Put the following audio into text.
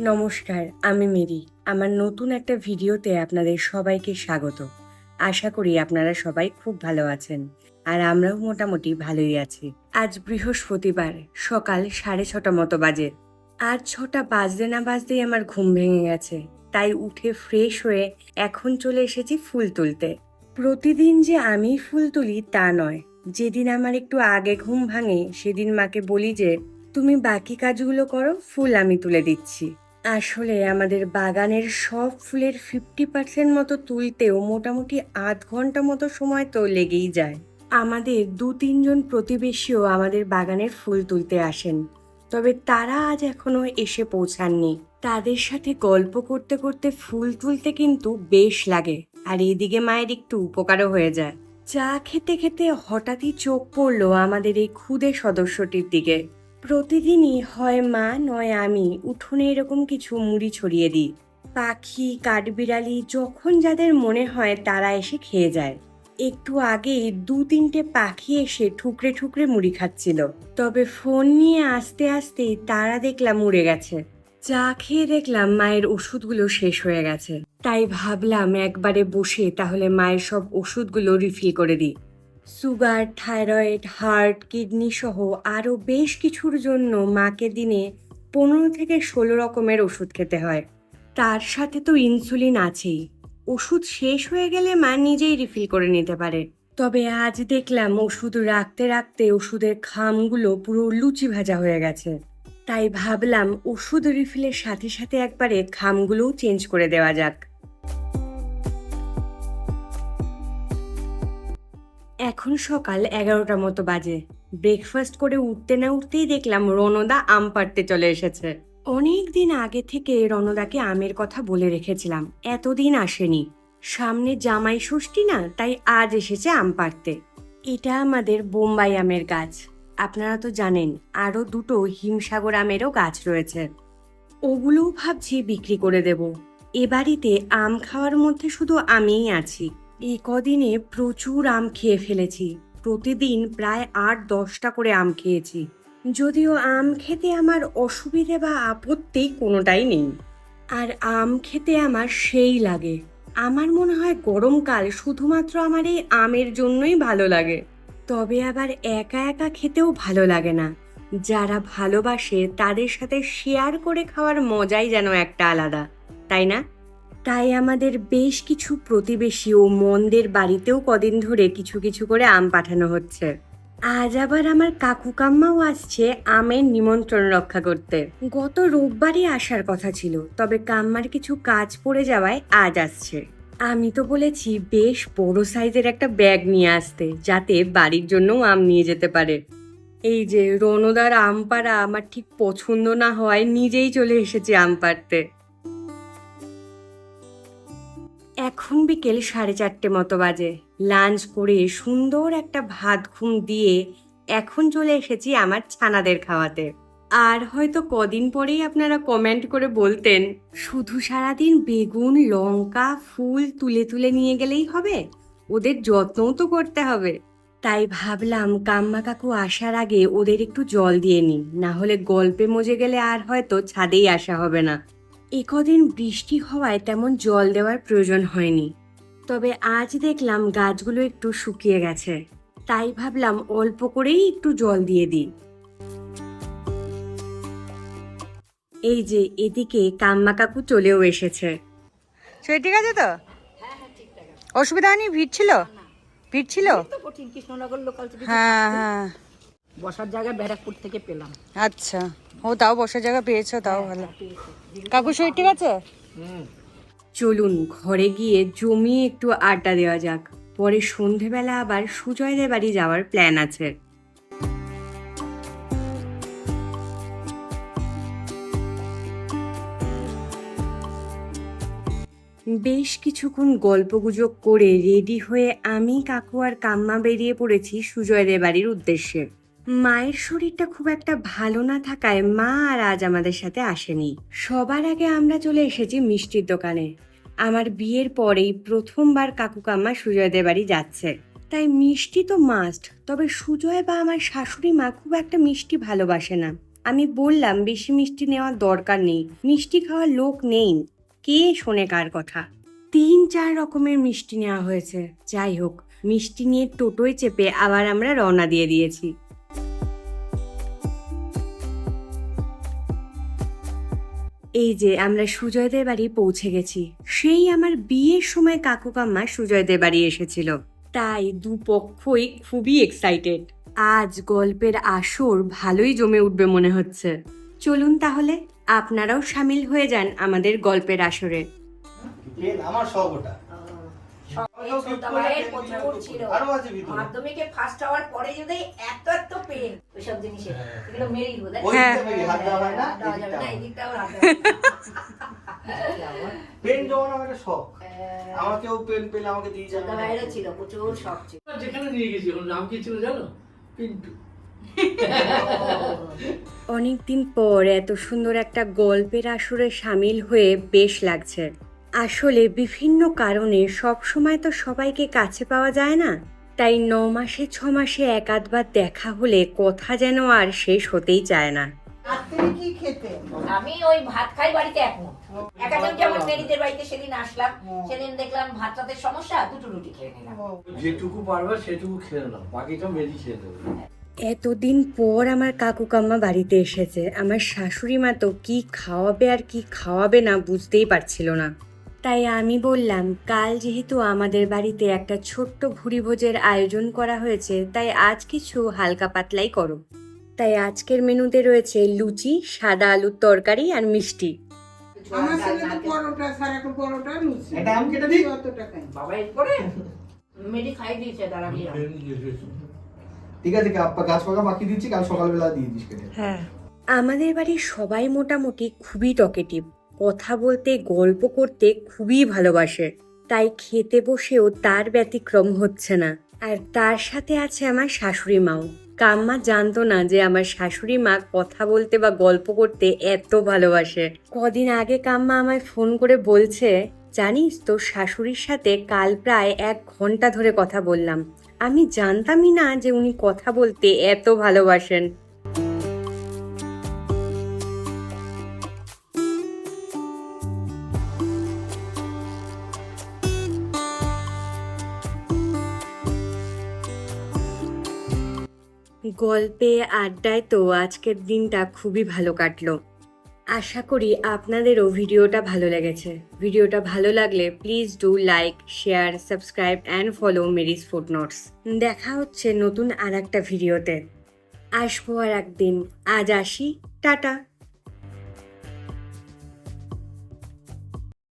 নমস্কার, আমি মেরি। আমার নতুন একটা ভিডিওতে আপনাদের সবাইকে স্বাগত। আশা করি আপনারা সবাই খুব ভালো আছেন আর আমরাও মোটামুটি ভালোই আছি। আজ বৃহস্পতিবার, সকাল সাড়ে ছটা মতো বাজে। আজ ছটা বাজতে না বাজতেই আমার ঘুম ভেঙে গেছে। তাই উঠে ফ্রেশ হয়ে এখন চলে এসেছি ফুল তুলতে। প্রতিদিন যে আমি ফুল তুলি তা নয়। যেদিন আমার একটু আগে ঘুম ভাঙে, সেদিন মাকে বলি যে, তুমি বাকি কাজগুলো করো, ফুল আমি তুলে দিচ্ছি। আসলে আমাদের বাগানের সব ফুলের ফিফটি পার্সেন্ট মতো তুলতেও মোটামুটি আধ ঘণ্টা মতো সময় তো লেগেই যায়। আমাদের দু তিনজন প্রতিবেশীও আমাদের বাগানের ফুল তুলতে আসেন। তবে তারা আজ এখনও এসে পৌঁছাননি। তাদের সাথে গল্প করতে করতে ফুল তুলতে কিন্তু বেশ লাগে। আর এদিকে মায়ের একটু উপকারও হয়ে যায়। চা খেতে খেতে হঠাৎই চোখ পড়ল আমাদের এই ক্ষুদে সদস্যটির দিকে। প্রতিদিনই হয় মা, নয় আমি। উঠোনে এরকম কিছু মুড়ি ছড়িয়ে দিই। পাখি, কাঠবিড়ালি, যখন যাদের মনে হয় তারা এসে খেয়ে যায়। একটু আগেই দু তিনটে পাখি এসে ঠুকরে ঠুকরে মুড়ি খাচ্ছিল। তবে ফোন নিয়ে আসতে আসতে তারা দেখলাম উড়ে গেছে। চা খেয়ে দেখলাম মায়ের ওষুধগুলো শেষ হয়ে গেছে। তাই ভাবলাম একবারে বসে তাহলে মায়ের সব ওষুধগুলো রিফিল করে দিই। সুগার, থাইরয়েড, হার্ট, কিডনি সহ আরও বেশ কিছুর জন্য মাকে দিনে পনেরো থেকে ষোলো রকমের ওষুধ খেতে হয়। তার সাথে তো ইনসুলিন আছেই। ওষুধ শেষ হয়ে গেলে মা নিজেই রিফিল করে নিতে পারে। তবে আজ দেখলাম ওষুধ রাখতে রাখতে ওষুধের খামগুলো পুরো লুচি ভাজা হয়ে গেছে। তাই ভাবলাম ওষুধ রিফিলের সাথে সাথে একবারে খামগুলোও চেঞ্জ করে দেওয়া যাক। এখন সকাল এগারোটা মতো বাজে। ব্রেকফাস্ট করে উঠতে না উঠতেই দেখলাম রনদা আম পাড়তে চলে এসেছে। অনেক দিন আগে থেকে রনদাকে আমের কথা বলে রেখেছিলাম, এতদিন আসেনি। সামনে জামাই ষষ্ঠী না, তাই আজ এসেছে আম পাড়তে। এটা আমাদের বোম্বাই আমের গাছ। আপনারা তো জানেন, আরও দুটো হিমসাগর আমেরও গাছ রয়েছে। ওগুলোও ভাবছি বিক্রি করে দেব। এ বাড়িতে আম খাওয়ার মধ্যে শুধু আমিই আছি। এই কদিনে প্রচুর আম খেয়ে ফেলেছি। প্রতিদিন প্রায় আট, দশটা করে আম খেয়েছি। যদিও আম খেতে আমার অসুবিধে বা আপত্তি কোনোটাই নেই। আর আম খেতে আমার সেই লাগে। আমার মনে হয় গরমকাল শুধুমাত্র আমার এই আমের জন্যই ভালো লাগে। তবে আবার একা একা খেতেও ভালো লাগে না। যারা ভালোবাসে তাদের সাথে শেয়ার করে খাওয়ার মজাই যেন একটা আলাদা। তাই না? তাই আমাদের বেশ কিছু প্রতিবেশী ও মন্দের বাড়িতেও কদিন ধরে কিছু কিছু করে আম পাঠানো হচ্ছে। আজ আবার আমার কাকু কাম্মাও আসছে আমের নিমন্ত্রণ রক্ষা করতে। গত রোববারই আসার কথা ছিল, তবে কাম্মার কিছু কাজ পড়ে যাওয়ায় আজ আসছে। আমি তো বলেছি, বেশ বড় সাইজের একটা ব্যাগ নিয়ে আসতে, যাতে বাড়ির জন্যও আম নিয়ে যেতে পারে। এই যে রণদার আম পাড়া আমার ঠিক পছন্দ না হওয়ায় নিজেই চলে এসেছি আম পাড়তে। এখন বিকেল সাড়ে চারটে মতো বাজে। লাঞ্চ করে সুন্দর একটা ভাত ঘুম দিয়ে এখন চলে এসেছি আমার ছানাদের খাওয়াতে। আর হয়তো কদিন পরেই আপনারা কমেন্ট করে বলতেন, শুধু সারাদিন বেগুন, লঙ্কা, ফুল তুলে তুলে নিয়ে গেলেই হবে? ওদের যত্নও তো করতে হবে। তাই ভাবলাম, কাম্মা কাকু আসার আগে ওদের একটু জল দিয়ে নিই। না হলে গল্পে মজে গেলে আর হয়তো ছাদেই আসা হবে না। এ কদিন বৃষ্টি হওয়ায় তেমন জল দেওয়ার প্রয়োজন হয়নি। তবে আজ দেখলাম গাছগুলো একটু শুকিয়ে গেছে। তাই ভাবলাম অল্প করেই একটু জল দিয়ে দিই। এই যে এদিকে কাম্মা কাকু চলেও এসেছে। সে ঠিক আছে তো? অসুবিধা হয়নি? ভিড় ছিল? ভিড় ছিল? তো কঠিন কৃষ্ণনগর লোকাল থেকে হ্যাঁ হ্যাঁ। বসার জায়গা ব্যারাকপুর থেকে পেলাম। আচ্ছা। ও তাও বসার জায়গা পেয়েছ তাও ভালো। কাকু শরীর ঠিক আছে? চলুন ঘরে গিয়ে জমিয়ে একটু আড্ডা দেওয়া যাক। পরে সন্ধেবেলা আবার সুজয়দের বাড়ি যাওয়ার প্ল্যান আছে। বেশ কিছুক্ষণ গল্পগুজব করে রেডি হয়ে আমি কাকু আর কাম্মা বেরিয়ে পড়েছি সুজয়দের বাড়ির উদ্দেশ্যে। মায়ের শরীরটা খুব একটা ভালো না থাকায় মা আর আজ আমাদের সাথে আসেনি। সবার আগে আমরা চলে এসেছি মিষ্টির দোকানে। আমার বিয়ের পরেই প্রথমবার কাকু কাম্মা সুজয়দের বাড়ি যাচ্ছে। তাই মিষ্টি তো মাস্ট তবে সুজয় বা আমার শাশুড়ি মা খুব একটা মিষ্টি ভালোবাসে না। আমি বললাম, বেশি মিষ্টি নেওয়ার দরকার নেই, মিষ্টি খাওয়ার লোক নেই। কে শোনে কার কথা? তিন চার রকমের মিষ্টি নেওয়া হয়েছে। যাই হোক, মিষ্টি নিয়ে টোটোয় চেপে আবার আমরা রওনা দিয়ে দিয়েছি। এই যে আমরা সুজয়দের বাড়ি পৌঁছে গেছি, সেই আমার বিয়ের সময় কাকু কাম্মা সুজয়দের বাড়ি এসেছিল। তাই দুপক্ষই খুবই এক্সাইটেড আজ গল্পের আসর ভালোই জমে উঠবে মনে হচ্ছে। চলুন তাহলে, আপনারাও সামিল হয়ে যান আমাদের গল্পের আসরে। আমার সব প্রচুর ছিল। মাধ্যমিকে ফার্স্ট হওয়ার পরে যদি এত এত পেন ওইসব জিনিসের এগুলো মেরিল বোধ ওই হাত দেওয়া হয় না হাত দেওয়া এই যাবে না, দিকটা এই দিকটাও হাত দেওয়া যাবে না। পেন জমানো একটা শখ। আমাকেও পেন পেন আমাকে দিয়ে যাবে ছোটবেলায়ও ছিল প্রচুর শখ ছিল। যেখানে নিয়ে গেছি নাম কি ছিল জানো? পিন্টু। অনেকদিন পর এত সুন্দর একটা গল্পের আসরে সামিল হয়ে বেশ লাগছে। আসলে বিভিন্ন কারণে সব সময় তো সবাইকে কাছে পাওয়া যায় না। তাই ন মাসে ছ মাসে এক আধবার দেখা হলে কথা যেন আর শেষ হতেই চায় না। আমি ওই ভাত খাই বাড়িতে একমত একাধিক যেমন মেরিদের বাড়িতে সেদিন আসলাম। সেদিন দেখলাম ভাতটাতে সমস্যা দুটো রুটি খেয়ে নিলাম। যেটুকু পারবে সেটুকু খেয়ে নাও বাকিটা মেরি খেয়ে দেবে এতদিন পর আমার কাকু কাম্মা বাড়িতে এসেছে। আমার শাশুড়ি মা তো কি খাওয়াবে আর কি খাওয়াবে না বুঝতেই পারছিল না। তাই আমি বললাম কাল যেহেতু আমাদের বাড়িতে একটা ছোট্ট ভুরিভোজের আয়োজন করা হয়েছে তাই আজ কিছু হালকা পাতলাই করো। তাই আজকের মেনুতে রয়েছে লুচি সাদা আলুর তরকারি আর মিষ্টি। আমার ছেলে তো পরোটা সারাক্ষণ পরোটা লুচি। একটা আম কেটে দিই? অত টাকায় বাবা এরপরে? মেরি খাই দিয়েছে তারা গিয়ে ঠিক আছে আপা গাছ পাকা বাকি দিচ্ছি কাল সকালবেলা দিয়ে দিস হ্যাঁ। আমাদের বাড়ির সবাই মোটামুটি খুবই টকেটিভ কথা বলতে, গল্প করতে খুবই ভালোবাসে। তাই খেতে বসেও তার ব্যতিক্রম হচ্ছে না। আর তার সাথে আছে আমার শাশুড়ি মাও। কাম্মা জানতো না যে আমার শাশুড়ি মা কথা বলতে বা গল্প করতে এত ভালোবাসে। কদিন আগে কাম্মা আমায় ফোন করে বলছে, জানিস তো, শাশুড়ির সাথে কাল প্রায় এক ঘণ্টা ধরে কথা বললাম। আমি জানতামই না যে উনি কথা বলতে এত ভালোবাসেন। গল্পে, আড্ডায় তো আজকের দিনটা খুবই ভালো কাটলো। আশা করি আপনাদেরও ভিডিওটা ভালো লেগেছে। ভিডিওটা ভালো লাগলে please do like share subscribe and follow Mary's food notes দেখা হচ্ছে নতুন আর একটা ভিডিওতে। আসব আর একদিন আজ আসি। টাটা।